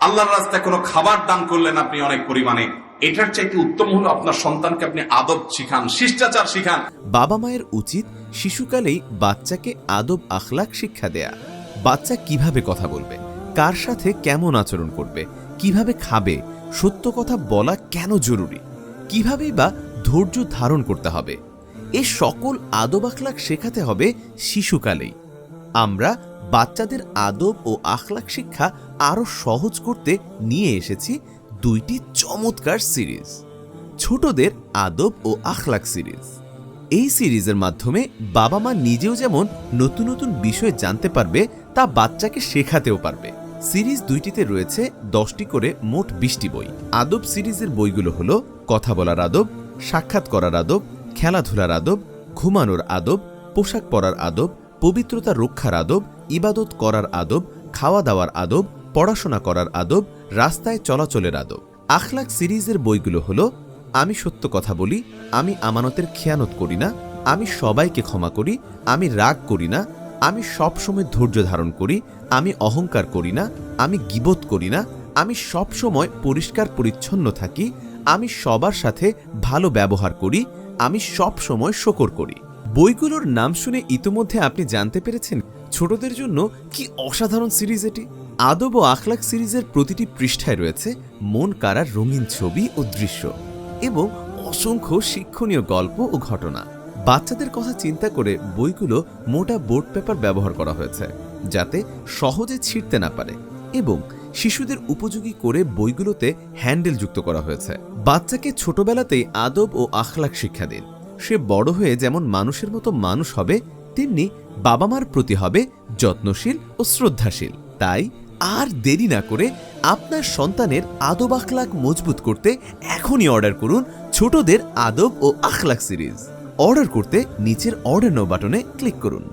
আল্লাহর রাস্তায় কোনো খাবার দান করলেন আপনি অনেক পরিমাণে। এটার চাইতে উত্তম হলো আপনার সন্তানকে আপনি আদব শিখান, শিষ্টাচার শিখান। বাবা মায়ের উচিত শিশুকালেই বাচ্চাকে আদব আখলাক শিক্ষা দেয়া। বাচ্চা কীভাবে কথা বলবে? কার সাথে কেমন আচরণ করবে? কীভাবে খাবে? সত্য কথা বলা কেন জরুরি? কিভাবেই বা ধৈর্য ধারণ করতে হবে? এ সকল আদব আখলাক শেখাতে হবে শিশুকালেই। আমরা বাচ্চাদের আদব ও আখলাক শিক্ষা আরও সহজ করতে নিয়ে এসেছি দুইটি চমৎকার সিরিজ। ছোটদের আদব ও আখলাক সিরিজ। এই সিরিজের মাধ্যমে বাবা মা নিজেও যেমন নতুন নতুন বিষয় জানতে পারবে, তা বাচ্চাকে শেখাতেও পারবে। সিরিজ দুইটিতে রয়েছে দশটি করে মোট বিশটি বই। আদব সিরিজের বইগুলো হলো কথা বলার আদব, সাক্ষাৎ করার আদব, খেলাধুলার আদব, ঘুমানোর আদব, পোশাক পরার আদব পবিত্রতা রক্ষার আদব, ইবাদত করার আদব খাওয়া দাওয়ার আদব, পড়াশোনা করার আদব, রাস্তায় চলাচলের আদব। আখলাক সিরিজের বইগুলো হলো, আমি সত্য কথা বলি, আমি আমানতের খেয়ানত করি না, আমি সবাইকে ক্ষমা করি, আমি রাগ করি না, আমি সবসময় ধৈর্য ধারণ করি, আমি অহংকার করি না, আমি গিবত করি না, আমি সবসময় পরিষ্কার পরিচ্ছন্ন থাকি, আমি সবার সাথে ভালো ব্যবহার করি, আমি সব সময় শকর করি। বইগুলোর নাম শুনে ইতোমধ্যে আপনি জানতে পেরেছেন ছোটদের জন্য কি অসাধারণ সিরিজ এটি। আদব ও আখলাক সিরিজের প্রতিটি পৃষ্ঠায় রয়েছে মন কারার রঙিন ছবি ও দৃশ্য এবং অসংখ্য শিক্ষণীয় গল্প ও ঘটনা। বাচ্চাদের কথা চিন্তা করে বইগুলো মোটা বোর্ড পেপার ব্যবহার করা হয়েছে, যাতে সহজে ছিঁড়তে না পারে এবং শিশুদের উপযোগী করে বইগুলোতে হ্যান্ডেল যুক্ত করা হয়েছে। বাচ্চাকে ছোটবেলাতেই আদব ও আখলাক শিক্ষা দিন। সে বড় হয়ে যেমন মানুষের মতো মানুষ হবে, তেমনি বাবা মার প্রতি হবে যত্নশীল ও শ্রদ্ধাশীল। তাই আর দেরি না করে আপনার সন্তানের আদব আখলাক মজবুত করতে এখনই অর্ডার করুন ছোটদের আদব ও আখলাক সিরিজ। অর্ডার করতে নিচের অর্ডার নো বাটনে ক্লিক করুন।